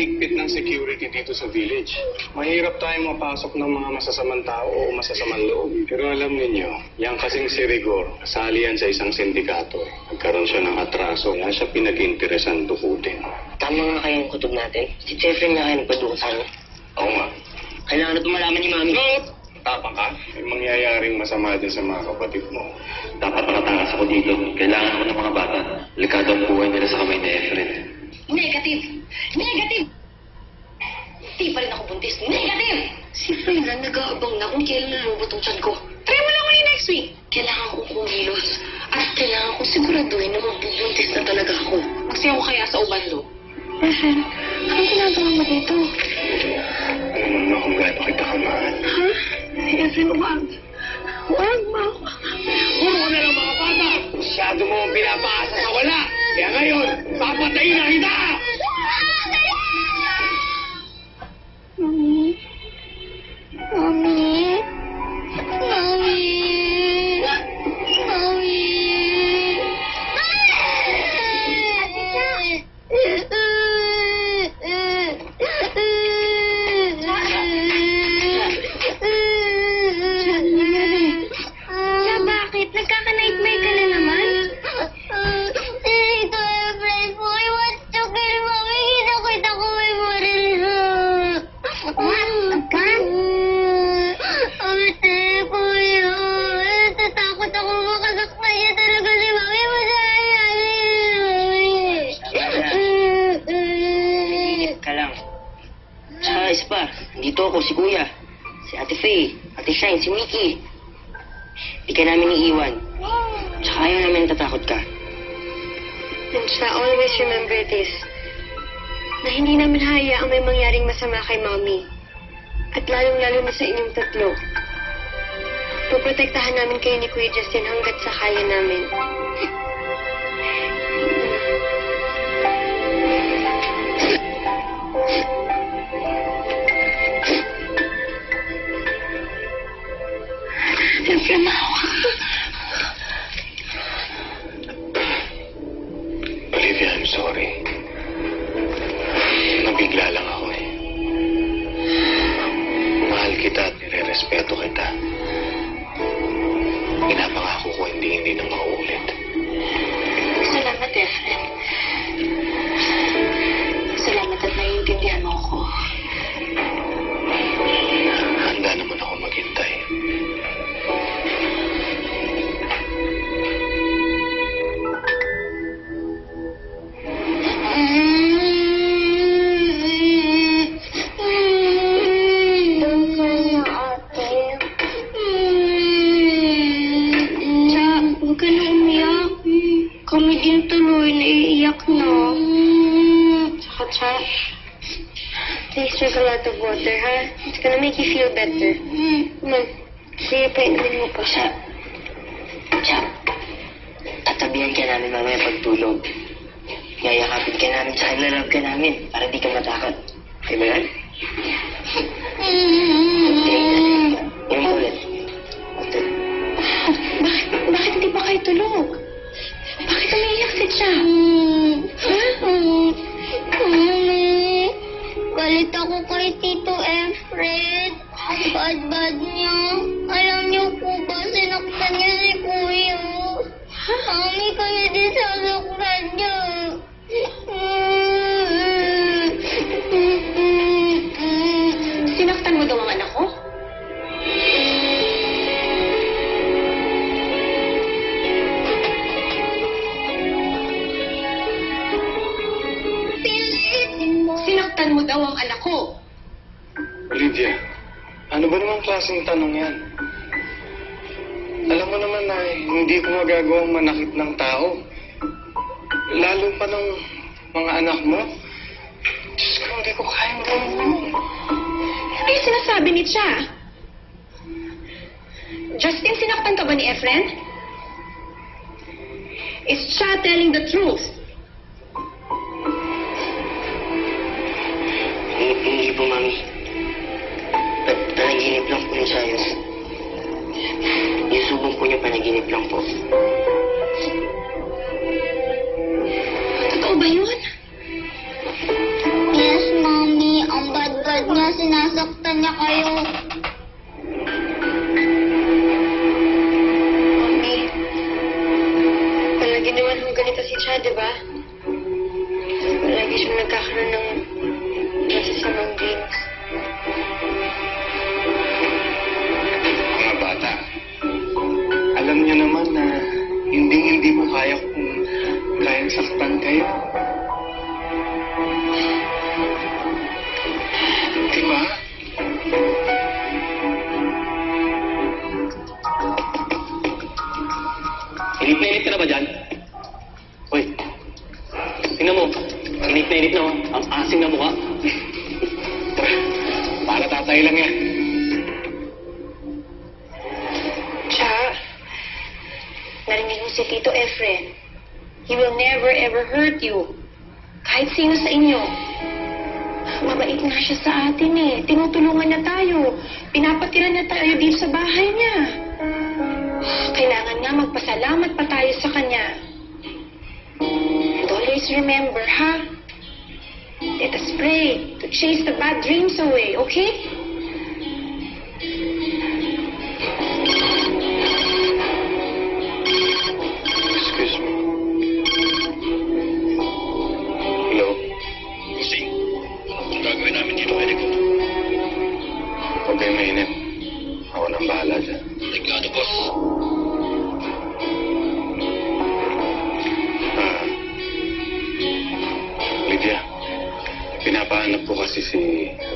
higpit ng security dito sa village. Mahirap tayong mapasok ng mga masasamang tao o masasamang loob. Pero alam ninyo, yan kasing si Rigor, kasali yan sa isang sindikato. Nagkaroon siya ng atraso, kaya siya pinag-interesan tukutin. Tama nga kaya yung kutob natin. Si Jeffrey na sa akin. Oo nga. Kailangan na malaman ni Mami. Tapang ka? May mangyayaring masama din sa mga kapatid mo. Dapat nakatakas ako dito. Kailangan ko ng mga bata. Likado ang buhay nila sa kamay ni Efren. Negative! Negative! Di pa rin ako buntis. Negative! Si Freelan nag-aabang na kung kailan lulubot ang tiyan ko. Try mo lang ulit next week. Kailangan ko kumilos. At kailangan ko siguraduhin na magbubuntis na talaga ako. Magsayaw ko kaya sa ubando. Efren, anong ginagawa mo dito? Alam mo kung gaano kita kamahal. Ha? Efren, wag. Wag, ma. Puro na lang mga bata! Masyado mo ang pinapaasa sa wala! Kaya ngayon, papatayin na kita! Kayo ni Kuya Justin hanggat sa kaya namin. Siyempre, It's gonna make you feel better. Come on. Sige, painumin mo pa siya. Tsaka, tatabihan ka namin mamaya pagtulog. Yayakapin ka namin, tsaka lalab ka namin para di ka matakot. Okay ba yan? Okay, yung ulit. Ito. Bakit, bakit hindi pa kayo tulog? Bakit umiiyak si Cha? Ako kay Tito Efred. Bad-bad niya. Alam niyo po ba, sinaktan niya si Kuya. Mami, kaya din sasaktan niya. Klaseng tanong yan? Alam mo naman na hindi ko magagawang manakit ng tao. Lalo pa ng mga anak mo. Diyos ko, hindi ko kayang gawin yun. Ano yung sinasabi ni Cha? Justin, sinaktan ka ba ni Efren? Is Cha telling the truth? Hindi, hindi po, Mami. Panaginip lang po yun sa akin. Yung subong po niya, panaginip lang po. Totoo ba yun? Yes, Mommy. Ang bad-bad niya. Sinasaktan niya kayo. Efren. He will never ever hurt you. Kahit sino sa inyo. Mabait nga siya sa atin eh. Tinutulungan na tayo. Pinapatira na tayo dito sa bahay niya. Kailangan nga magpasalamat pa tayo sa kanya. And always remember, ha? Let us pray to chase the bad dreams away, okay? Kayo mainit. Ako nang bahala dyan. Ligado, boss. Ah. Lydia, pinapahanap ko kasi si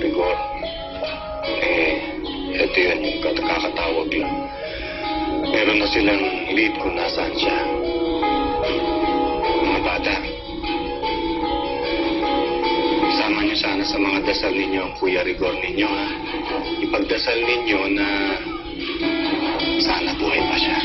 Rigor. Eh, eto yun yung kat- kakatawag lang. Meron na silang lead kung nasaan siya. Mga bata, isama niyo sana sa mga dasal ninyo ang Kuya Rigor ninyo, ha? Ipagdasal ninyo na sana buhay pa siya.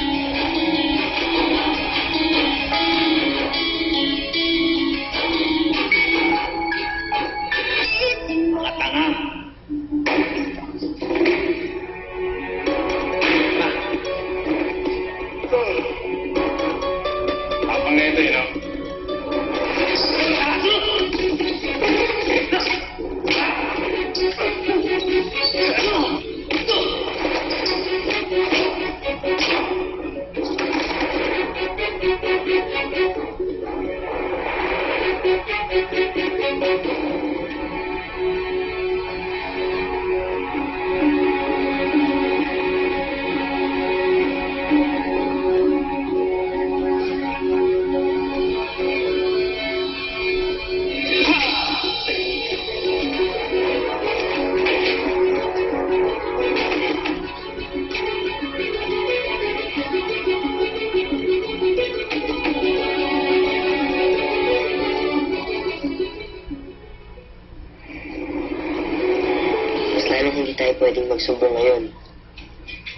Ngayon.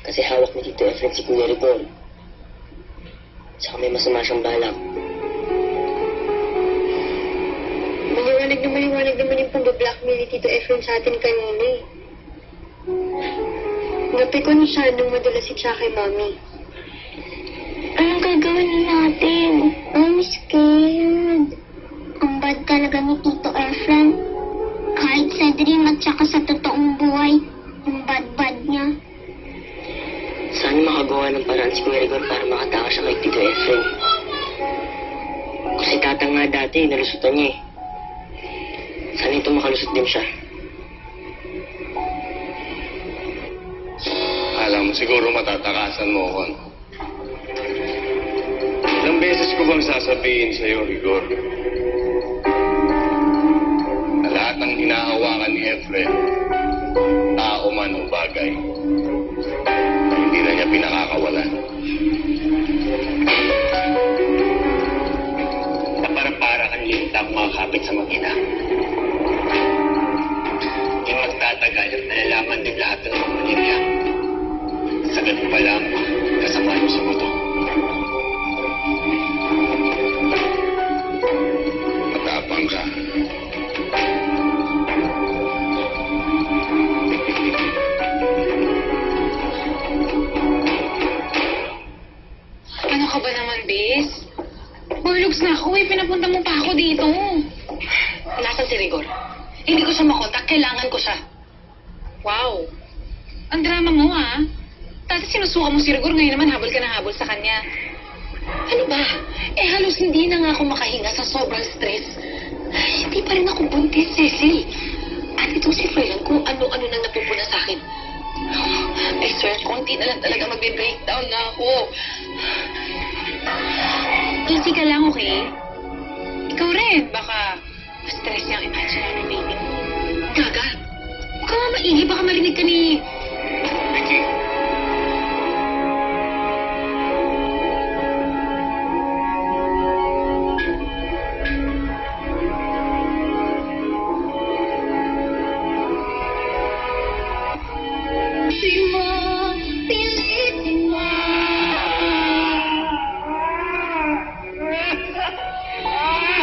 Kasi hawak ni Tito Efren si Kuya Rigor. Saka may masama siyang balak. Maliwanag na maliwanag naman yung pag-blackmail ni Tito Efren sa atin kanina eh. Napikon siya nung madala si Cha kay Mami. Anong gagawin na natin? I'm scared. Ang bad talaga ni Tito Efren. Kahit sa dream at saka sa totoong buhay, ang bad-bad niya. Saan makagawa ng paraan si Kuya Rigor para makatakas siya kay Tito Efren? Kasi tatang nga dati, nalusutan niya eh. Sana ito makalusot din siya. Alam mo, siguro matatakasan mo ako. no? Ilang beses ko bang sasabihin sa'yo, Rigor? Na lahat ng hinahawakan ni Efren, tao man o bagay, na hindi na niya pinakakawalan. Na para-para kang lintang makakapit sa mag-ina. Hindi magtatagal at nalalaman din lahat ng mga pamilya. Sa ganun pa lang, kasama niyo sa na ako. Pinapunta mo pa ako dito. Nasaan si Rigor? Hindi ko siya makontak. Kailangan ko siya. Wow. Ang drama mo, ah. Dati sinusuka mo si Rigor, ngayon naman habol ka na habol sa kanya. Ano ba? Eh halos hindi na nga ako makahinga sa sobrang stress. Ay, hindi pa rin ako buntis, Cecil. At itong si Froylan kung ano-ano nang napupuna sa akin. I swear, konti na lang talaga magbe-breakdown na ako. Easy ka lang, okay? Ikaw rin, baka stress niya ang imaginary baby mo. Gaga, huwag ka nga maingay. Baka marinig ka ni... Vicky, Alam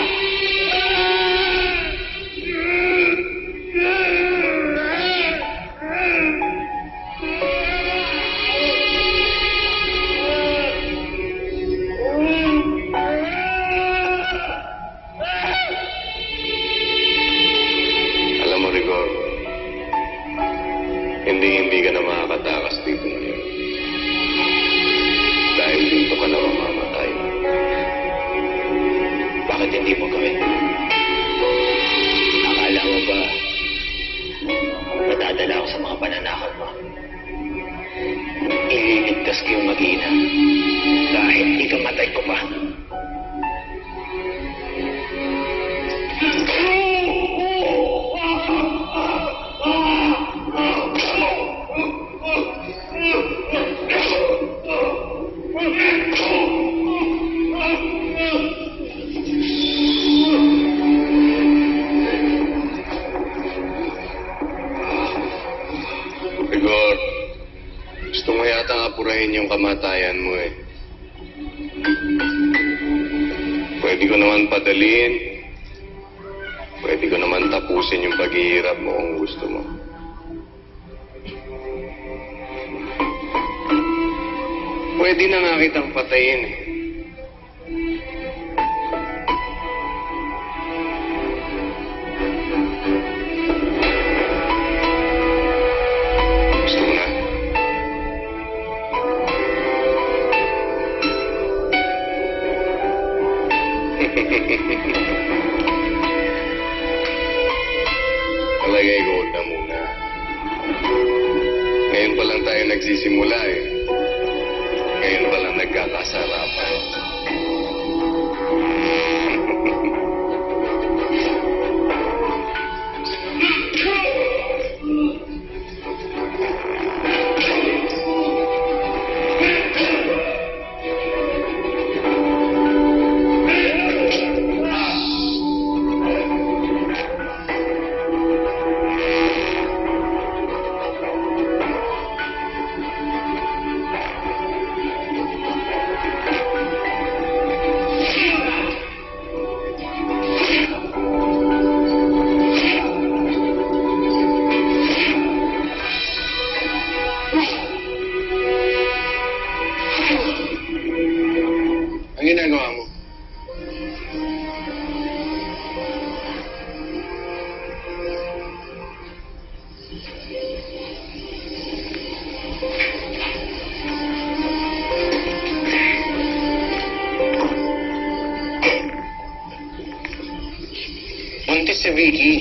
si Vicky.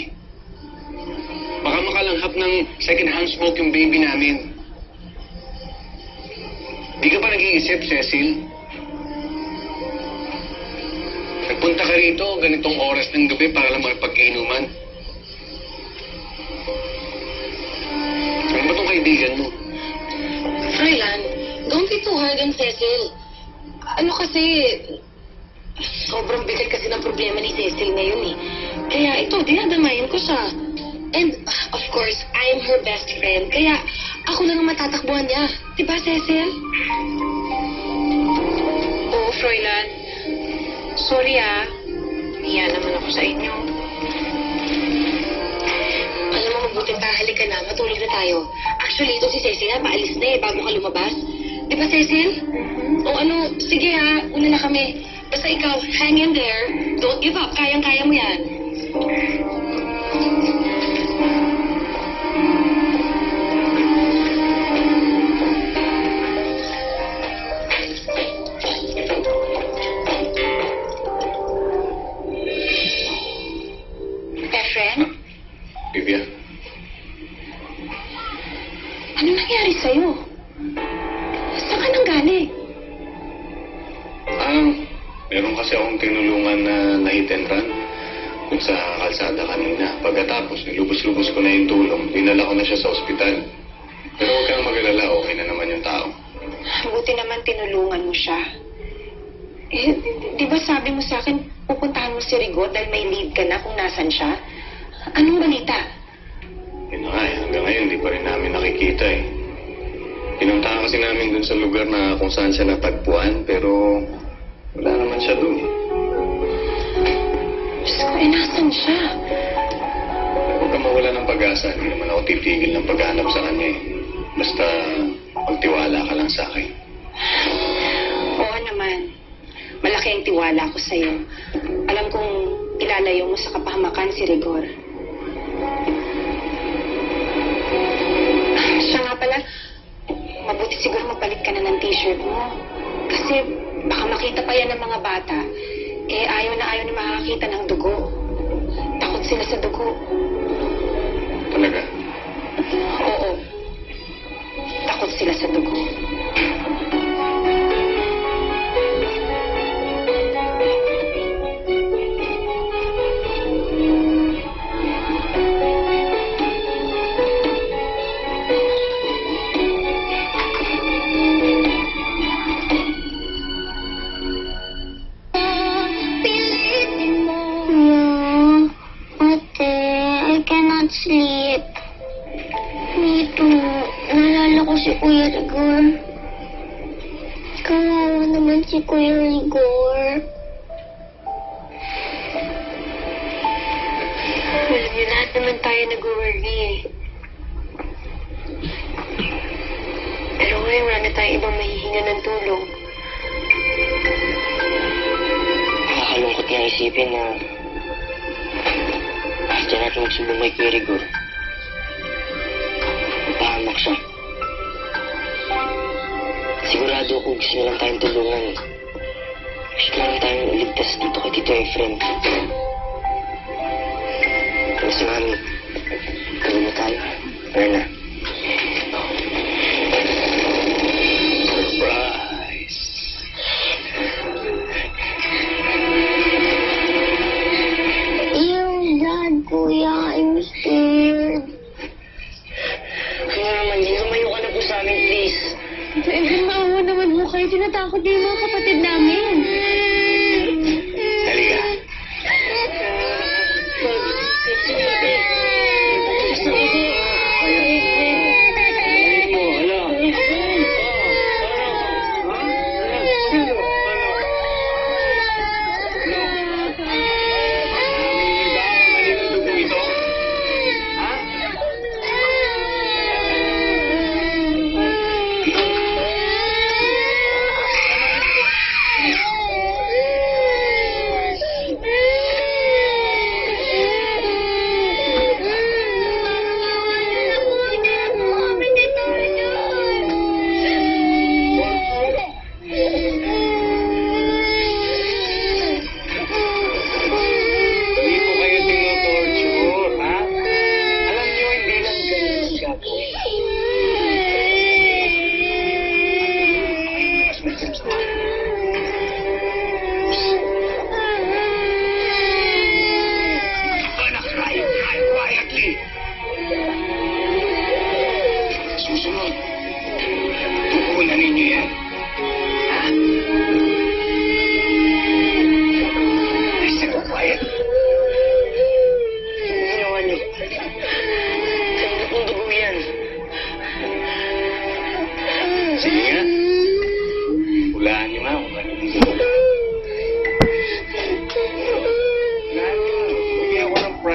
Baka makalanghap ng second-hand smoke yung baby namin. Di ka pa nag-iisip, Cecil? Nagpunta ka rito ganitong oras ng gabi para lang makipag-inuman. Ano ba itong kaibigan mo? Froylan, don't be too hard on Cecil. Ano kasi, sobrang bigat kasi ng problema ni Cecil ngayon eh. Kaya ito, dinadamayan ko siya. And, of course, I'm her best friend. Kaya, ako lang ang matatakbuhan niya. Diba, Cecil? Oo, Froylan. Sorry, ah. Niya naman ako sa inyo. Alam mo, mabuting tahali ka na. Matulog na tayo. Actually, ito si Cecil ha, paalis na eh, bago ka lumabas. Di ba, Cecil? O ano, sige ha, una na kami. Basta ikaw, hang in there. Don't give up. Kayang-kaya mo yan. Sa'yo? Saan ka nang galing? Ah, meron kasi akong tinulungan na na-hit and run dun sa kalsada kanina. Pagkatapos, nilubos-lubos ko na yung tulong. Dinala ko na siya sa ospital. Pero huwag kang mag-alala, okay na naman yung tao. Buti naman tinulungan mo siya. Eh, di- di ba sabi mo sa akin, pupuntahan mo si Rigo dahil may lead ka na kung nasan siya? Anong balita? Yun na nga, eh, hanggang ngayon, hindi pa rin namin nakikita eh. Pinuntahan kasi namin dun sa lugar na kung saan siya natagpuan, pero wala naman siya dun. Diyos ko, eh, nasan siya? Huwag kang mawala ng pag-asa, hindi naman ako titigil ng paghanap sa kanya eh. Basta magtiwala ka lang sa akin. Oo naman. Malaki ang tiwala ko sa'yo. Alam kong ilalayo mo sa kapahamakan si Rigor. Mabuti siguro magpalit ka na ng t-shirt mo. Kasi baka makita pa yan ng mga bata. Eh, ayaw na ayaw na makakita ng dugo. Takot sila sa dugo. Talaga. Oo. Takot sila sa dugo. Si Kuya Rigor. Alam niyo, lahat naman tayo nag-worry eh. Pero ngayon wala na tayong ibang mahihinga ng tulong. Nakakalungkot nga isipin na after natin magsumbong kay Kuya Rigor, mapahamak siya. Sigurado ako gusto niya lang tayong tulungan eh. Gusto lang tayong iligtas dito kay Tito Efren. Pero si Mami, gawin na tayo. Erna. Niyo yung mga kapatid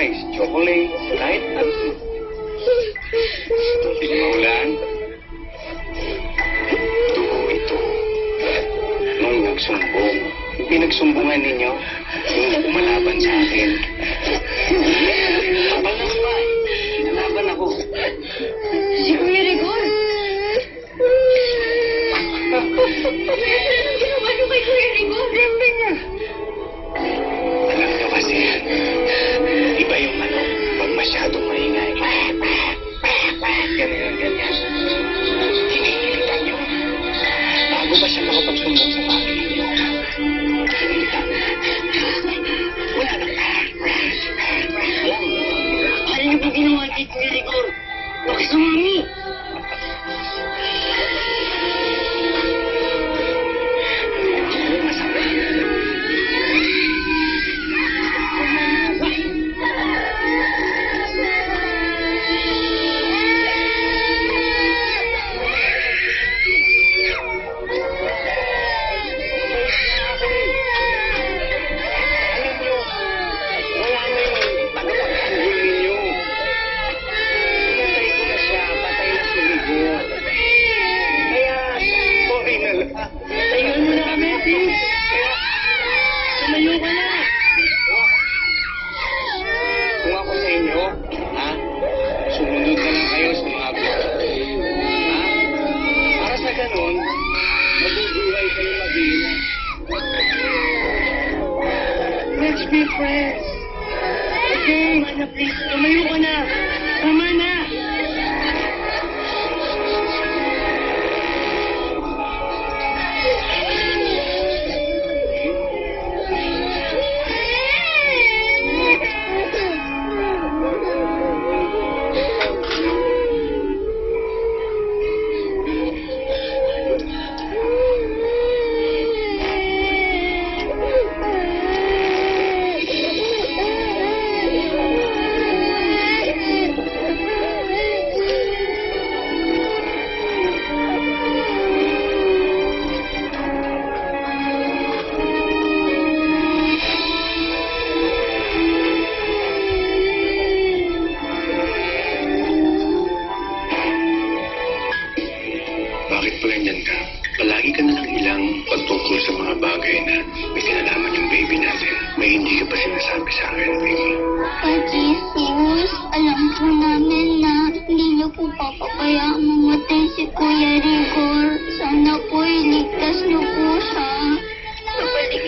prize. Chocolate, kahit ano. Hindi niyo mahulaan. Dugo ito. Nung nagsumbong. Pinagsumbungan ninyo, yung umalaban sa akin. Kapal na ba? Laban ako. Si Kuya Rigor. 我不能看，不能看，我也不愿意自己看，为什么呢？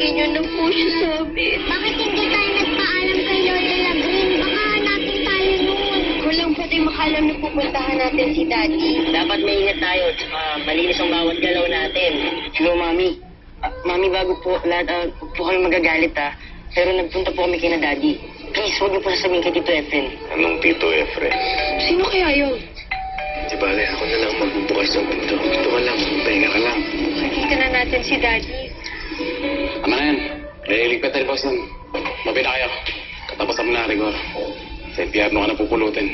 Nabalikin niyo na po siya sa amin. Bakit hindi tayo nagpaalam kay Lola Labrin? Baka hanapin tayo noon. Walang pwede makalam na pupuntahan natin si Daddy. Dapat maingat tayo, tsaka malinis ang bawat galaw natin. Hello, Mami. Ah, mami, bago po lahat, uh, po kami magagalit ah. Pero nagpunta po kami kina Daddy. Please, huwag niyo po sasabihin kay Tito Efren. Anong Tito Efren? Sino kaya yun? Di bale, ako na lang magbubukas ng pinto. Ito ka lang, pahinga ka lang. Nakita na natin si Daddy. Ano yan? Naliligpet boss nun. Mabi na kayo. Katapasan mo na, Rigor. Sa impyerno ka na pupulutin.